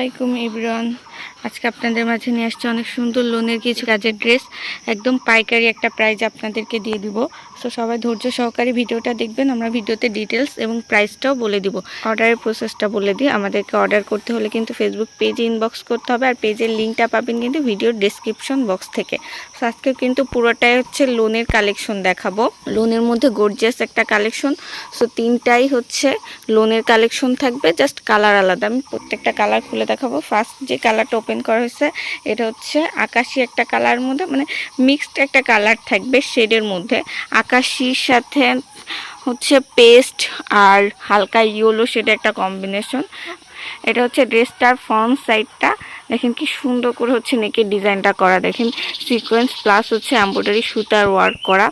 আলাইকুম ইবরান। আজকে আপনাদের মাঝে নিয়ে আসছে অনেক সুন্দর লোনের কিছু কাজের ড্রেস। একদম পাইকারি একটা প্রাইজ আপনাদেরকে দিয়ে দিব। সো সবাই ধৈর্য সহকারে ভিডিওটা দেখবেন, আমরা ভিডিওতে ডিটেলস এবং প্রাইসটাও বলে দিব। অর্ডারের প্রসেসটা বলে দিই। আমাদেরকে অর্ডার করতে হলে কিন্তু ফেসবুক পেজে ইনবক্স করতে হবে আর পেজের লিঙ্কটা পাবেন কিন্তু ভিডিওর ডেসক্রিপশন বক্স থেকে। সো আজকে কিন্তু পুরোটাই হচ্ছে লোনের কালেকশন দেখাবো। লোনের মধ্যে গর্জিয়াস একটা কালেকশন সো তিনটাই হচ্ছে লোনের কালেকশন থাকবে জাস্ট কালার আলাদা। আমি প্রত্যেকটা কালার খুলে দেখাবো। ফার্স্ট যে কালারটা ওপেন করা হয়েছে। এটা হচ্ছে আকাশি একটা কালার মধ্যে মানে মিক্সড একটা কালার থাকবে শেডের মধ্যে। আকাশির সাথে হচ্ছে পেস্ট আর হালকা ইয়েলো সেটা একটা কম্বিনেশন এটা হচ্ছে ড্রেসটার ফ্রন্ট সাইডটা। দেখেন কি সুন্দর করে হচ্ছে নেকের ডিজাইনটা করা। দেখেন সিকোয়েন্স প্লাস হচ্ছে এম্ব্রয়ডারি সুতার ওয়ার্ক করা।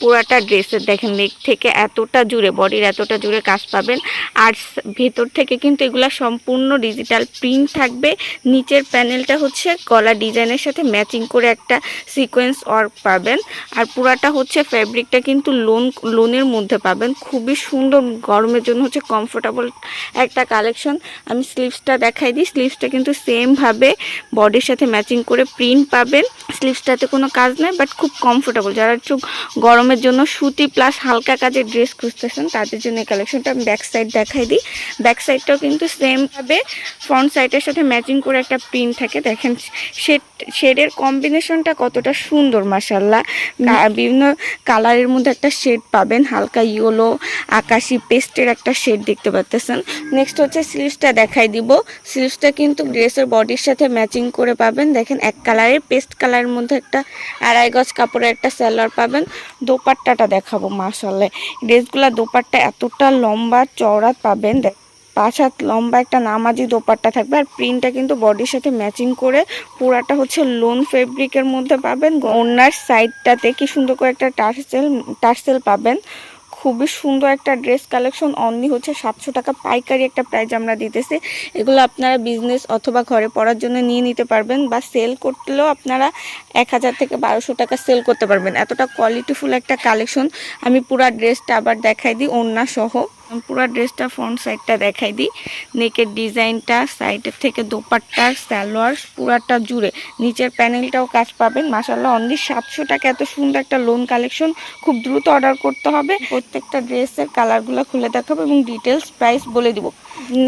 পুরাটা ড্রেসের দেখেন নেক থেকে এতটা জুড়ে, বডির এতটা জুড়ে কাজ পাবেন। আর ভেতর থেকে কিন্তু এগুলা সম্পূর্ণ ডিজিটাল প্রিন্ট থাকবে। নিচের প্যানেলটা হচ্ছে গলা ডিজাইনের সাথে ম্যাচিং করে একটা সিকোয়েন্স ওয়ার্ক পাবেন। আর পুরাটা হচ্ছে ফ্যাব্রিকটা কিন্তু লোন, লোনের মধ্যে পাবেন। খুবই সুন্দর, গরমের জন্য হচ্ছে কমফোর্টেবল একটা কালেকশন। আমি স্লিভসটা দেখাই দিই। স্লিভসটা কিন্তু সেমভাবে বডির সাথে ম্যাচিং করে প্রিন্ট পাবেন। স্লিভসটাতে কোনো কাজ নেই বাট খুব কমফোর্টেবল যারা একটু গরমের জন্য সুতি প্লাস হালকা কাজের ড্রেস খুঁজতেছেন, তাদের জন্য এই কালেকশনটা আমি ব্যাক সাইড দেখাই দিই। ব্যাক সাইডটাও কিন্তু সেমভাবে ফ্রন্ট সাইডের সাথে ম্যাচিং করে একটা প্রিন্ট থাকে। দেখেন শেড শেডের কম্বিনেশনটা কতটা সুন্দর মাসাল্লাহ বিভিন্ন কালারের মধ্যে একটা শেড পাবেন। হালকা ইয়েলো আকাশি পেস্টের একটা শেড দেখতে পাচ্তেছেন নেক্সট হচ্ছে স্লিভসটা দেখাই দিব। স্লিভসটা কিন্তু ড্রেসের বডির সাথে ম্যাচিং করে পাবেন। দেখেন এক কালারের পেস্ট কালারের মধ্যে একটা আড়াই গজ কাপড়ের একটা স্যালোয়ার পাবেন। দোপাট্টাটা দেখাবো মাসাল্লাহ ড্রেসগুলো দোপাট্টা এতটা লম্বা চওড়া পাবেন। দেখ পাঁচ হাত লম্বা একটা নামাজি দোপাট্টা থাকবে। আর প্রিন্টটা কিন্তু বডির সাথে ম্যাচিং করে পুরাটা হচ্ছে লোন ফেব্রিকের মধ্যে পাবেন। ওনার সাইডটাতে কি সুন্দর করে একটা টার্সেল টার্সেল পাবেন। খুবই সুন্দর একটা ড্রেস কালেকশন। অনলি হচ্ছে সাতশো টাকা পাইকারি একটা প্রাইস আমরা দিতেছি। এগুলো আপনারা বিজনেস অথবা ঘরে পড়ার জন্য নিয়ে নিতে পারবেন বা সেল করলেও আপনারা এক হাজার থেকে বারোশো টাকা সেল করতে পারবেন। এতটা কোয়ালিটিফুল একটা কালেকশন। আমি পুরা ড্রেসটা আবার দেখাই দিই, ওড়না সহ। পুরো ড্রেসটা ফ্রন্ট সাইডটা দেখাই দিই। নেকের ডিজাইনটা সাইডের থেকে দোপাট্টার সালোয়ার, পুরাটা জুড়ে। নিচের প্যানেলটাও কাজ পাবেন। মাসাল্লাহ অনলি সাতশো টাকা। এত সুন্দর একটা লোন কালেকশন খুব দ্রুত অর্ডার করতে হবে। প্রত্যেকটা ড্রেসের কালারগুলো খুলে দেখাবো এবং ডিটেলস প্রাইস বলে দিব।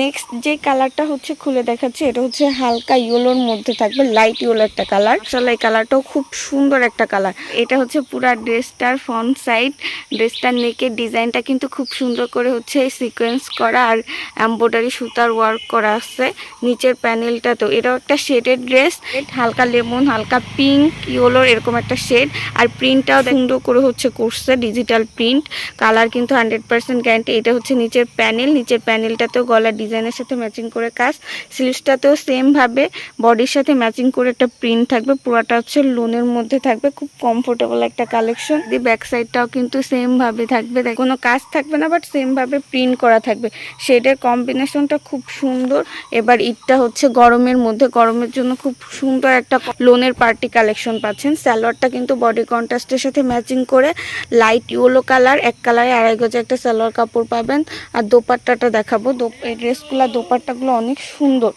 নেক্সট যে কালারটা হচ্ছে খুলে দেখাচ্ছি, এটা হচ্ছে হালকা ইয়েলোর মধ্যে থাকবে লাইট ইয়েলো একটা কালার আসলে এই কালারটাও খুব সুন্দর একটা কালার এটা হচ্ছে পুরা ড্রেসটার ফ্রন্ট সাইড ড্রেসটার নেকের ডিজাইনটা কিন্তু খুব সুন্দর করে হচ্ছে সিকোয়েন্স করা আর এম্ব্রয়ডারি সুতার ওয়ার্ক করা আছে। নিচের প্যানেলটা তো এটাও একটা শেডের ড্রেস হালকা লেমন, হালকা পিঙ্ক ইয়েলোর এরকম একটা শেড আর প্রিন্টটাও সুন্দর করে হচ্ছে করছে ডিজিটাল প্রিন্ট কালার কিন্তু হান্ড্রেড পার্সেন্ট গ্যারান্টি এটা হচ্ছে নিচের প্যানেল নিচের প্যানেলটাতেও গলার ডিজাইনের সাথে ম্যাচিং করে কাজ। স্লিভসটাতেও সেমভাবে বডির সাথে ম্যাচিং করে একটা প্রিন্ট থাকবে। পুরোটা হচ্ছে লোনের মধ্যে থাকবে। খুব কমফোর্টেবল একটা কালেকশন দিয়ে ব্যাক সাইডটাও কিন্তু সেমভাবে থাকবে। কোনো কাজ থাকবে না বাট সেমভাবে প্রিন্ট করা থাকবে। সেটার কম্বিনেশনটা খুব সুন্দর। এবার ঈদটা হচ্ছে গরমের মধ্যে। গরমের জন্য খুব সুন্দর একটা লোনের পার্টি কালেকশন পাচ্ছেন। সালোয়ারটা কিন্তু বডি কন্ট্রাস্টের সাথে ম্যাচিং করে লাইট ইয়েলো কালার এক কালারে আড়াই গজে একটা সালোয়ার কাপড় পাবেন। আর দোপাট্টাটা দেখাবো। এই ড্রেসগুলো দোপাট্টাগুলো অনেক সুন্দর।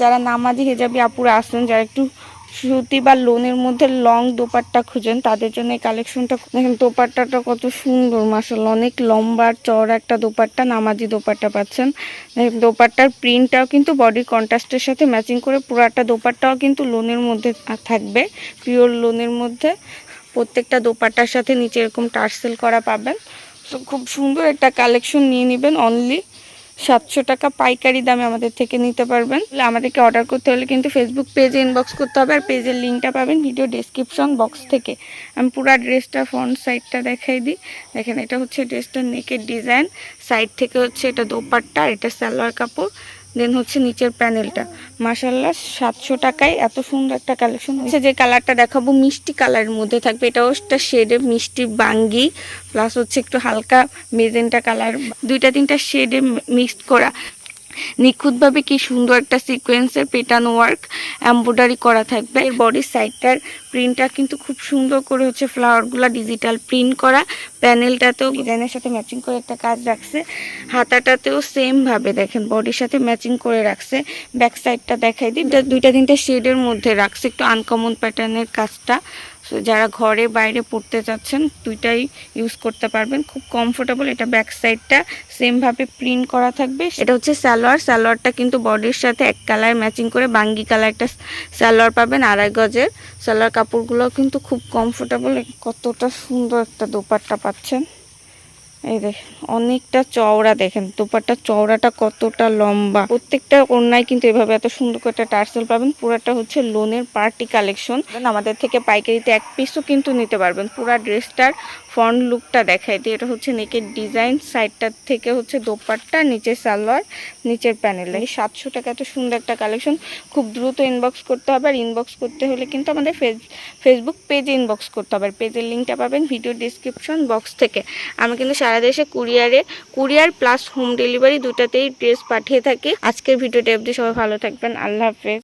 যারা নামাজি হেজাবি আপুরা আসেন যারা একটু সুতি বা লোনের মধ্যে লং দোপাট্টা খুঁজেন, তাদের জন্য এই কালেকশনটা দেখেন দোপাট্টাটা কত সুন্দর মাসাল অনেক লম্বা, চওড়া একটা দোপাট্টা, নামাজি দোপাট্টা পাচ্ছেন। দোপাট্টার প্রিন্টটাও কিন্তু বডি কন্ট্রাস্টের সাথে ম্যাচিং করে পুরাটা দোপাট্টাও কিন্তু লোনের মধ্যে থাকবে পিওর লোনের মধ্যে। প্রত্যেকটা দোপাট্টার সাথে নিচে এরকম টার্সেল করা পাবেন। তো খুব সুন্দর একটা কালেকশন নিয়ে নেবেন অনলি সাতশো টাকা পাইকারি দামে আমাদের থেকে নিতে পারবেন। আমাদেরকে অর্ডার করতে হলে কিন্তু ফেসবুক পেজে ইনবক্স করতে হবে, আর পেজের লিঙ্কটা পাবেন ভিডিও ডিসক্রিপশন বক্স থেকে। আমি পুরো ড্রেসটা ফ্রন্ট সাইডটা দেখাই দিই। দেখেন, এটা হচ্ছে ড্রেসটা নেকের ডিজাইন সাইড থেকে হচ্ছে এটা দোপাট্টা, এটা সালোয়ার কাপড়। দেন হচ্ছে নিচের প্যানেলটা। মাসাল্লাহ সাতশো টাকায় এত সুন্দর একটা কালেকশন হচ্ছে যে কালারটা দেখাবো, মিষ্টি কালারের মধ্যে থাকবে। এটাও একটা শেডে মিষ্টি বাঙ্গি প্লাস হচ্ছে একটু হালকা মেজেন্টা কালার দুইটা তিনটা শেডে মিক্সড করা। নিখুঁতভাবে কি সুন্দর একটা সিকোয়েন্সের পেটানো ওয়ার্ক এম্ব্রয়ডারি করা থাকবে। এর বডির সাইডটার প্রিন্টটা কিন্তু খুব সুন্দর করে হচ্ছে ফ্লাওয়ারগুলো ডিজিটাল প্রিন্ট করা। প্যানেলটাতেও ডিজাইনের সাথে ম্যাচিং করে একটা কাজ রাখছে। হাতাটাতেও সেম ভাবে দেখেন বডির সাথে ম্যাচিং করে রাখছে। ব্যাক সাইডটা দেখাই দিই। দুইটা তিনটা শেডের মধ্যে রাখছে। একটু আনকমন প্যাটার্নের কাজটা। যারা ঘরে বাইরে পড়তে চাচ্ছেন, দুইটাই ইউজ করতে পারবেন। খুব কমফোর্টেবল এটা ব্যাক সাইডটা সেম ভাবে প্রিন্ট করা থাকবে। এটা হচ্ছে সালোয়ার। সালোয়ারটা কিন্তু বডির সাথে এক কালার ম্যাচিং করে বাঙ্গি কালার একটা সালোয়ার পাবেন আড়াই গজের। সালোয়ার কাপড়গুলো কিন্তু খুব কমফোর্টেবল কতটা সুন্দর একটা দোপাট্টা পাচ্ছেন। এই দেখেন অনেকটা চওড়া দেখেন, দোপাট্টা চওড়াটা কতটা লম্বা। প্রত্যেকটা ওড়নায় কিন্তু এভাবে এত সুন্দর করে একটা টার্সেল পাবেন। পুরাটা হচ্ছে লোনের পার্টি কালেকশন। আমাদের থেকে পাইকারিতে এক পিসও কিন্তু নিতে পারবেন। পুরা ড্রেসটার ফ্রন্ট লুকটা দেখাই দিই। এটা হচ্ছে নেকের ডিজাইন সাইডটার থেকে হচ্ছে দোপাট্টা, নিচের সালোয়ার, নিচের প্যানেলে সাতশো টাকা এত সুন্দর একটা কালেকশন। খুব দ্রুত ইনবক্স করতে হবে আর ইনবক্স করতে হলে কিন্তু আমাদের ফেস ফেসবুক পেজে ইনবক্স করতে হবে। আর পেজের লিঙ্কটা পাবেন ভিডিও ডিসক্রিপশন বক্স থেকে। আমি কিন্তু সারা দেশে কুরিয়ারে, কুরিয়ার প্লাস হোম ডেলিভারি দুটাতেই ড্রেস পাঠিয়ে থাকে। আজকের ভিডিওটা অবধি সবাই ভালো থাকবেন। আল্লাহ হাফেজ।